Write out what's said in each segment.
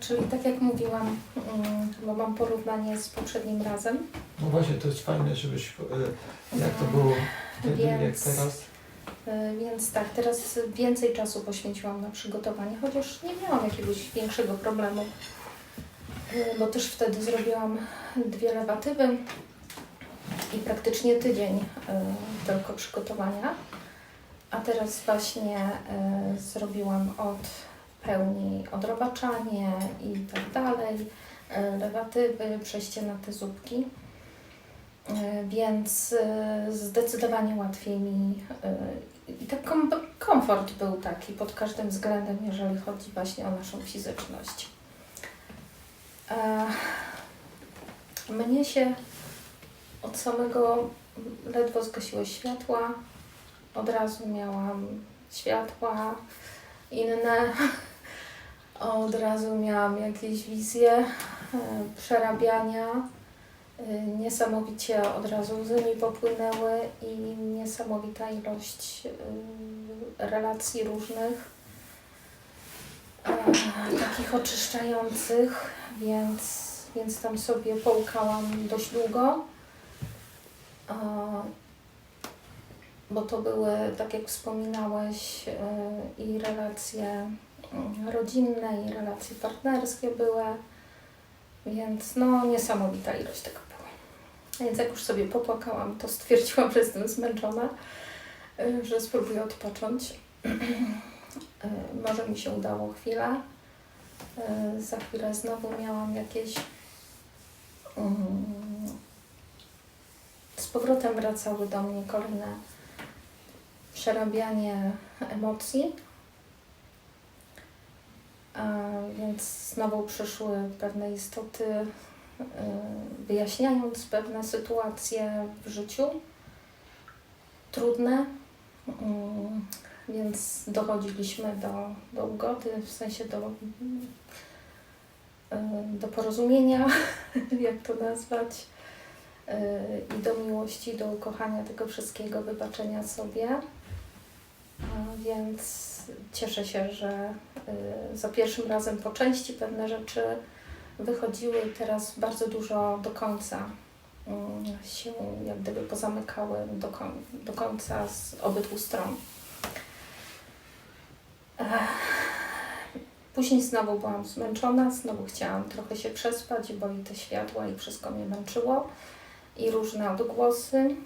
Czyli tak jak mówiłam, mm, bo mam porównanie z poprzednim razem, No właśnie, to jest fajne, żebyś, e, jak to było wtedy, jak Więc- teraz. e, więc tak, teraz więcej czasu poświęciłam na przygotowanie, chociaż nie miałam jakiegoś większego problemu, e, bo też wtedy zrobiłam dwie lewatywy i praktycznie tydzień tylko przygotowania, a teraz właśnie zrobiłam od pełni odrobaczanie i tak dalej, e, lewatywy, przejście na te zupki. E, Więc e, zdecydowanie łatwiej mi i tak kom komfort był taki pod każdym względem, jeżeli chodzi właśnie o naszą fizyczność. Mnie się od samego ledwo zgasiły światła, od razu miałam światła inne, od razu miałam jakieś wizje e, przerabiania. Y, Niesamowicie od razu łzy mi popłynęły i niesamowita ilość y, relacji różnych, e, takich oczyszczających, więc, więc tam sobie połkałam dość długo. E, Bo to były, tak jak wspominałeś, i relacje rodzinne, i relacje partnerskie były. Więc no niesamowita ilość tego była. Więc jak już sobie popłakałam, to stwierdziłam, że jestem zmęczona, y, że spróbuję odpocząć. Y, Może mi się udało chwilę. Y, Za chwilę znowu miałam jakieś mm, z powrotem wracały do mnie kolejne przerabianie emocji. Więc znowu przyszły pewne istoty, y, wyjaśniając pewne sytuacje w życiu trudne. Mm, Więc dochodziliśmy do, do ugody, w sensie do, y, do porozumienia, jak to nazwać, y, i do miłości, do ukochania tego wszystkiego, wybaczenia sobie. Więc cieszę się, że y, za pierwszym razem po części pewne rzeczy wychodziły teraz bardzo dużo do końca mm, się jak gdyby pozamykały do, do końca z obydwu stron. Później znowu byłam zmęczona, znowu chciałam trochę się przespać, bo i te światła i wszystko mnie męczyło i różne odgłosy.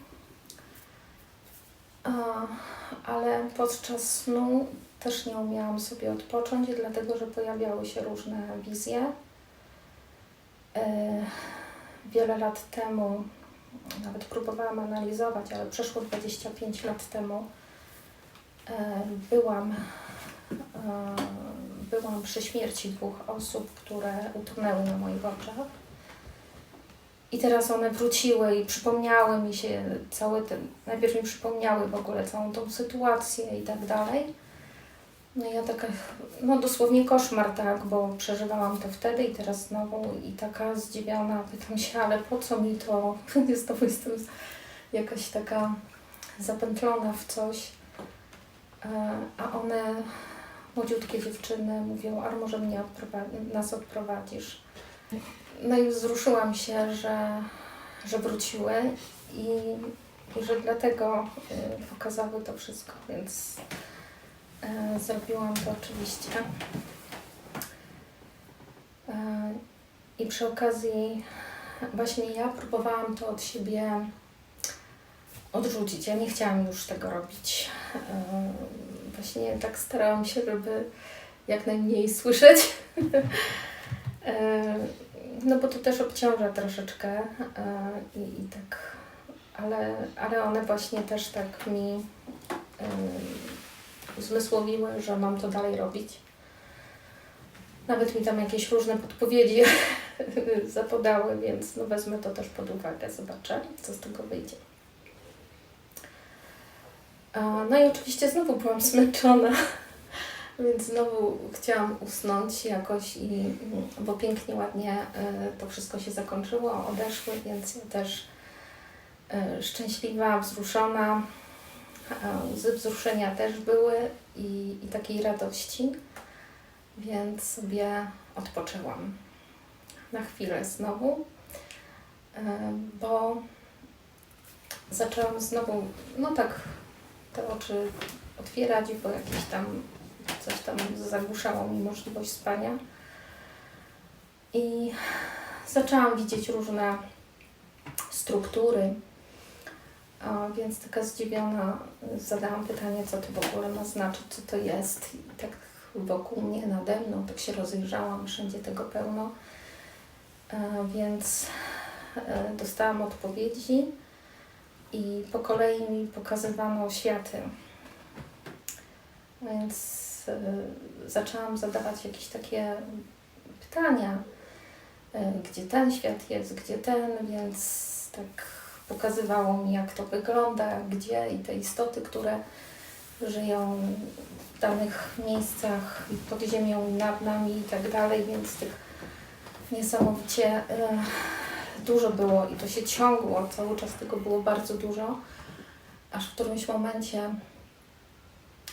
Ale podczas snu też nie umiałam sobie odpocząć, dlatego że pojawiały się różne wizje. E, Wiele lat temu, nawet próbowałam analizować, ale przeszło 25 lat temu, e, byłam, e, byłam przy śmierci dwóch osób, które utonęły na moich oczach. I teraz one wróciły i przypomniały mi się cały ten, najpierw mi przypomniały w ogóle całą tą sytuację i tak dalej. No ja taka, no dosłownie koszmar, tak, bo przeżywałam to wtedy i teraz znowu i taka zdziwiona, pytam się, ale po co mi to? Znowu jestem jakaś taka zapętlona w coś. E, A one, młodziutkie dziewczyny, mówią, a może mnie odprowadzi, nas odprowadzisz. No i wzruszyłam się, że, że wróciły i, i że dlatego y, pokazały to wszystko, więc zrobiłam to oczywiście. Y, I przy okazji właśnie ja próbowałam to od siebie odrzucić. Ja nie chciałam już tego robić. Y, Właśnie tak starałam się, żeby jak najmniej słyszeć. No bo to też obciąża troszeczkę e, i, i tak, ale, ale one właśnie też tak mi e, uzmysłowiły, że mam to dalej robić. Nawet mi tam jakieś różne podpowiedzi zapodały, więc no wezmę to też pod uwagę, zobaczę, co z tego wyjdzie. E, No i oczywiście znowu byłam zmęczona. Więc znowu chciałam usnąć jakoś, i, bo pięknie, ładnie y, to wszystko się zakończyło, odeszły, więc ja też y, szczęśliwa, wzruszona. Łzy wzruszenia też były i, i takiej radości, więc sobie odpoczęłam na chwilę znowu, e, bo zaczęłam znowu, no tak, te oczy otwierać, bo jakieś tam coś tam zagłuszało mi możliwość spania. I zaczęłam widzieć różne struktury, a więc taka zdziwiona zadałam pytanie, co to w ogóle ma znaczyć, co to jest. I tak wokół mnie, nade mną, tak się rozejrzałam, wszędzie tego pełno. E, Więc e, dostałam odpowiedzi i po kolei mi pokazywano światy. Więc e, zaczęłam zadawać jakieś takie pytania, gdzie ten świat jest, gdzie ten, więc tak pokazywało mi, jak to wygląda, gdzie i te istoty, które żyją w danych miejscach pod ziemią nad nami i tak dalej, więc tych niesamowicie e, dużo było i to się ciągło, cały czas tego było bardzo dużo, aż w którymś momencie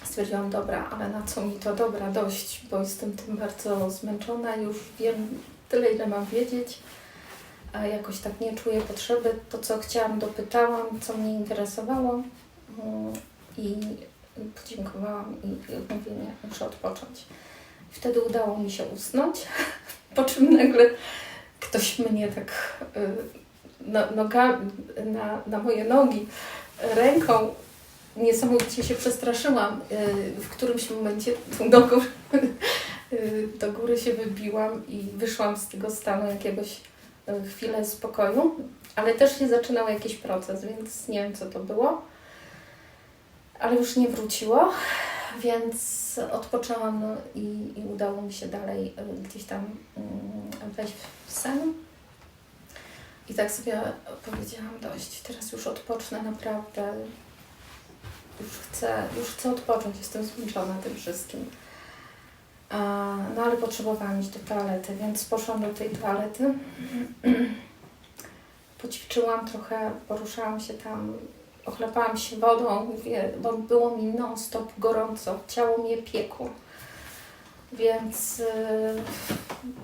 stwierdziłam, dobra, ale na co mi to dobra, dość, bo jestem tym bardzo zmęczona, już wiem tyle, ile mam wiedzieć, a jakoś tak nie czuję potrzeby. To, co chciałam, dopytałam, co mnie interesowało mm, i podziękowałam i, mówię, nie, muszę odpocząć. Wtedy udało mi się usnąć, po czym nagle ktoś mnie tak y, no, noga, na, na moje nogi ręką niesamowicie się przestraszyłam. y, W którymś momencie tą nogą y, do góry się wybiłam i wyszłam z tego stanu jakiegoś chwilę spokoju, ale też się zaczynał jakiś proces, więc nie wiem co to było. Ale już nie wróciło, więc odpoczęłam no, i, i udało mi się dalej y, gdzieś tam mm, wejść w sen. I tak sobie powiedziałam, dość, teraz już odpocznę naprawdę. Już chcę, już chcę odpocząć, jestem zmęczona tym wszystkim. No ale potrzebowałam iść do toalety, więc poszłam do tej toalety. Poćwiczyłam trochę, poruszałam się tam, ochlapałam się wodą, mówię, bo było mi non-stop gorąco, ciało mnie piekło. Więc y,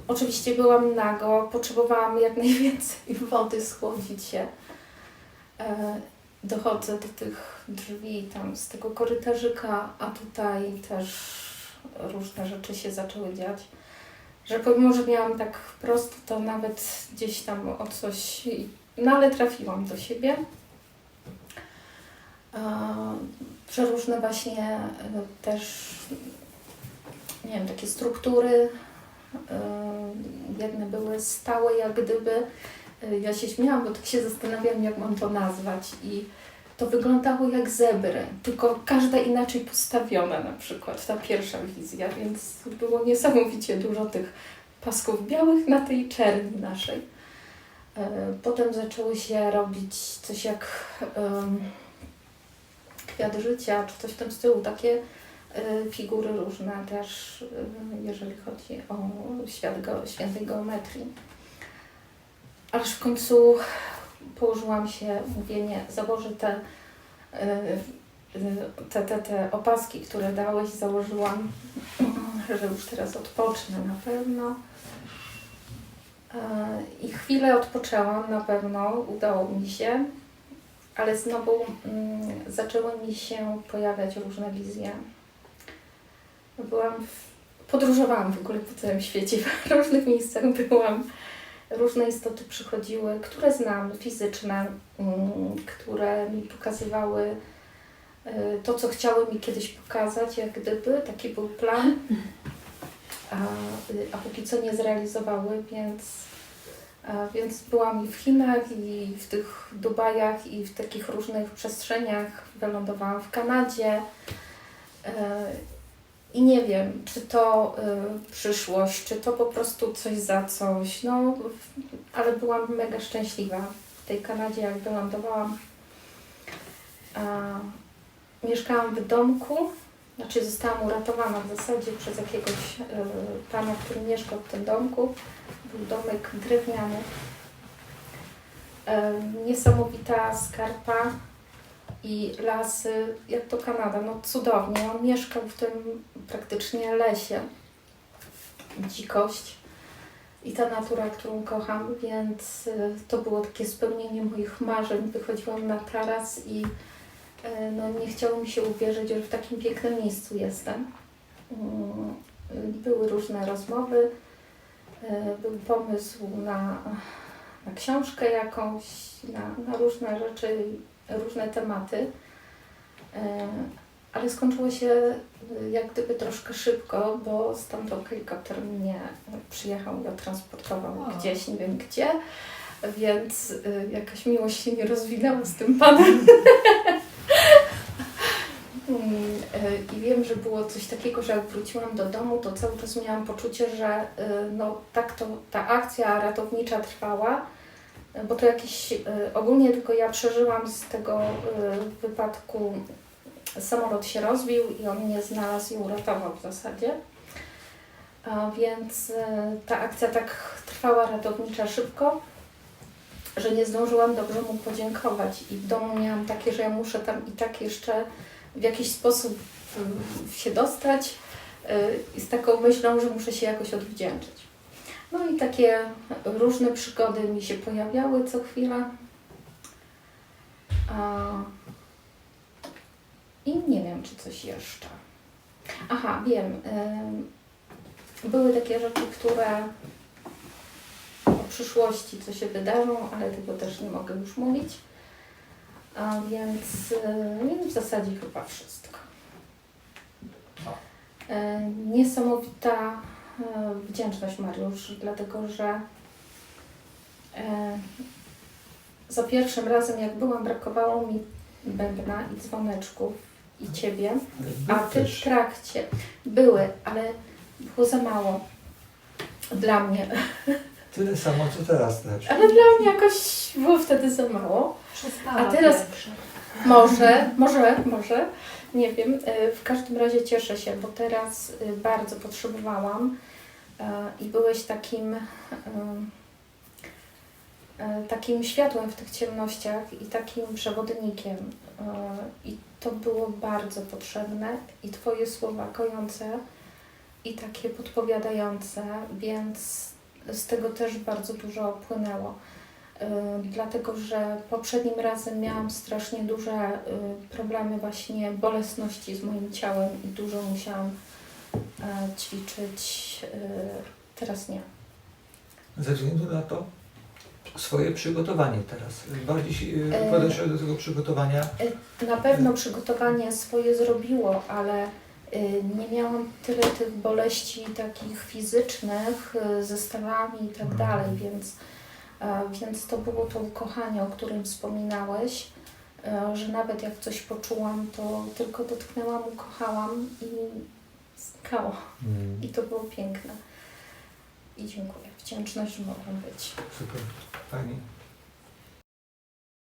oczywiście byłam nago, potrzebowałam jak najwięcej wody, schłodzić się. E, dochodzę do tych drzwi tam z tego korytarzyka, a tutaj też różne rzeczy się zaczęły dziać. Że pomimo, że miałam tak prosto, to nawet gdzieś tam o coś, no ale trafiłam do siebie. E, Przeróżne właśnie e, też, nie wiem, takie struktury. e, Jedne były stałe jak gdyby, Y, Ja się śmiałam, bo tak się zastanawiałam, jak mam to nazwać. I to wyglądało jak zebry, tylko każda inaczej postawiona na przykład, ta pierwsza wizja, więc było niesamowicie dużo tych pasków białych na tej czerni naszej. Y, Potem zaczęły się robić coś jak em, kwiat życia, czy coś w tym stylu, takie y, figury różne też, y, jeżeli chodzi o świat go, świętej geometrii. Aż w końcu położyłam się, mówię nie, założę te, y, y, te, te, te opaski, które dałeś, założyłam, że już teraz odpocznę na pewno. E, I chwilę odpoczęłam na pewno, udało mi się, ale znowu mm, zaczęły mi się pojawiać różne wizje. Byłam, w, podróżowałam w ogóle po całym świecie, w różnych miejscach byłam różne istoty przychodziły, które znam, fizyczne, mm, które mi pokazywały y, to, co chciały mi kiedyś pokazać, jak gdyby, taki był plan, a, y, a póki co nie zrealizowały, więc, więc byłam i w Chinach, i w tych Dubajach, i w takich różnych przestrzeniach, wylądowałam w Kanadzie. I nie wiem, czy to y, przyszłość, czy to po prostu coś za coś. No, ale byłam mega szczęśliwa w tej Kanadzie, jak wylądowałam. Mieszkałam w domku, znaczy zostałam uratowana w zasadzie przez jakiegoś y, pana, który mieszkał w tym domku. Był domek drewniany. Niesamowita skarpa i lasy, jak to Kanada, no cudownie. On mieszkał w tym praktycznie lesie. Dzikość. i ta natura, którą kocham, więc y, to było takie spełnienie moich marzeń. Wychodziłam na taras i y, no, nie chciało mi się uwierzyć, że w takim pięknym miejscu jestem. Mm, Były różne rozmowy, y, był pomysł na, na książkę jakąś, na, na różne rzeczy, różne tematy. Y, Ale skończyło się y, jak gdyby troszkę szybko, bo stamtąd helikopter mnie przyjechał i odtransportował O. gdzieś, nie wiem gdzie, więc y, jakaś miłość się nie rozwinęła z tym panem. I wiem, że było coś takiego, że jak wróciłam do domu, to cały czas miałam poczucie, że no, tak to ta akcja ratownicza trwała, bo to jakieś, y, ogólnie tylko ja przeżyłam z tego y, wypadku, samolot się rozbił i on mnie znalazł i uratował w zasadzie. A więc y, ta akcja tak trwała ratownicza szybko, że nie zdążyłam dobrze mu podziękować i w domu miałam takie, że ja muszę tam i tak jeszcze w jakiś sposób się dostać i z taką myślą, że muszę się jakoś odwdzięczyć. No i takie różne przygody mi się pojawiały co chwila. I nie wiem, czy coś jeszcze. Aha, wiem. Były takie rzeczy, które o przyszłości, co się wydarzą, ale tego też nie mogę już mówić. A więc w zasadzie chyba wszystko. E, Niesamowita wdzięczność Mariusz, dlatego że e, za pierwszym razem jak byłam, brakowało mi bębna i dzwoneczków i Ciebie, a Ty w trakcie były, ale było za mało dla mnie. Tyle samo, co teraz też. Ale dla mnie jakoś było wtedy za mało. Przestała A teraz- pierwsza. Może, może, może, nie wiem. E, W każdym razie cieszę się, bo teraz e, bardzo potrzebowałam e, i byłeś takim, e, e, takim światłem w tych ciemnościach i takim przewodnikiem. E, I to było bardzo potrzebne i Twoje słowa kojące i takie podpowiadające, więc z tego też bardzo dużo płynęło. Dlatego że poprzednim razem miałam strasznie duże problemy właśnie bolesności z moim ciałem i dużo musiałam e, ćwiczyć. y, Teraz nie. Ze względu na to swoje przygotowanie teraz. Bardziej się E. e... do tego przygotowania. Na pewno przygotowanie swoje zrobiło, ale nie miałam tyle tych boleści takich fizycznych ze stawami i tak Mhm. dalej, więc, e, więc to było to ukochanie, o którym wspominałeś, e, że nawet jak coś poczułam, to tylko dotknęłam, ukochałam i znikało. I to było piękne. I dziękuję. Wdzięczność, że mogłam być. Super. Fajnie.